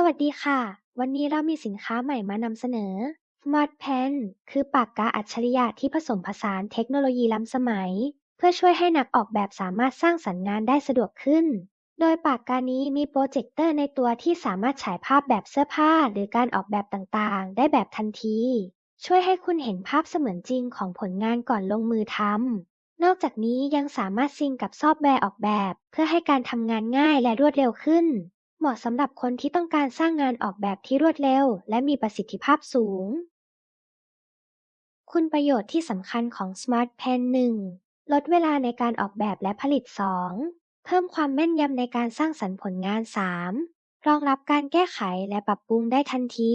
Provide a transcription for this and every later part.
สวัสดีค่ะ วันนี้เรามีสินค้าใหม่มานำเสนอ Smart Pen คือปากกาอัจฉริยะที่ผสมผสานเทคโนโลยีล้ำสมัย เพื่อช่วยให้นักออกแบบสามารถสร้างสรรค์งานได้สะดวกขึ้น โดยปากกานี้มีโปรเจคเตอร์ในตัวที่สามารถฉายภาพแบบเสื้อผ้า หรือการออกแบบต่างๆ ได้แบบทันที ช่วยให้คุณเห็นภาพเสมือนจริงของผลงานก่อนลงมือทำนอกจากนี้ยังสามารถซิงกับซอฟต์แวร์ออกแบบ เพื่อให้การทำงานง่ายและรวดเร็วขึ้น เหมาะสำหรับคนที่ต้องการสร้างงานออกแบบที่รวดเร็ว และมีประสิทธิภาพสูง คุณประโยชน์ที่สำคัญของ Smart Pen 1. ลดเวลาในการออกแบบและผลิต 2. เพิ่มความแม่นยำในการสร้างสรรค์ผลงาน 3. รองรับการแก้ไขและปรับปรุงได้ทันที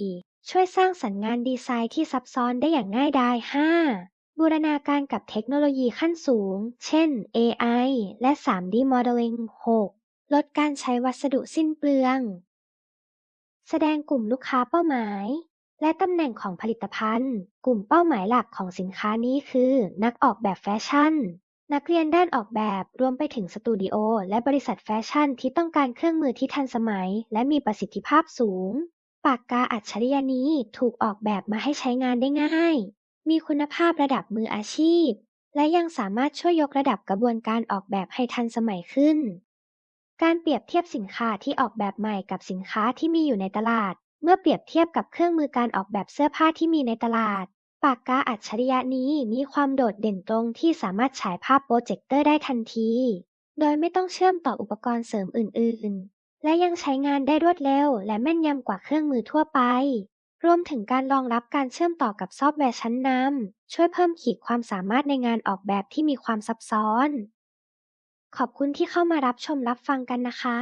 4. ช่วยสร้างสรรค์งานดีไซน์ที่ซับซ้อนได้อย่างง่ายดาย 5. บูรณาการกับเทคโนโลยีขั้นสูง เช่น AI และ 3D Modeling 6. ลดการใช้วัสดุสิ้นเปลือง แสดงกลุ่มลูกค้าเป้าหมาย และตำแหน่งของผลิตภัณฑ์ กลุ่มเป้าหมายหลักของสินค้านี้คือ นักออกแบบแฟชั่น นักเรียนด้านออกแบบ รวมไปถึงสตูดิโอและบริษัทแฟชั่นที่ต้องการเครื่องมือที่ทันสมัย และมีประสิทธิภาพสูง ปากกาอัจฉริยะนี้ถูกออกแบบมาให้ใช้งานได้ง่าย มีคุณภาพระดับมืออาชีพ และยังสามารถช่วยยกระดับกระบวนการออกแบบให้ทันสมัยขึ้น การเปรียบเทียบสินค้าที่ออกแบบใหม่กับสินค้าที่มีอยู่ในตลาด เมื่อเปรียบเทียบกับเครื่องมือการออกแบบเสื้อผ้าที่มีในตลาด ปากกาอัจฉริยะนี้มีความโดดเด่นตรงที่สามารถฉายภาพโปรเจคเตอร์ได้ทันที โดยไม่ต้องเชื่อมต่ออุปกรณ์เสริมอื่น ๆ และยังใช้งานได้รวดเร็ว และแม่นยำกว่าเครื่องมือทั่วไป รวมถึงการรองรับการเชื่อมต่อกับซอฟต์แวร์ชั้นนำช่วยเพิ่มขีดความสามารถในงานออกแบบที่มีความซับซ้อน ขอบคุณที่เข้ามารับชมรับฟังกันนะคะ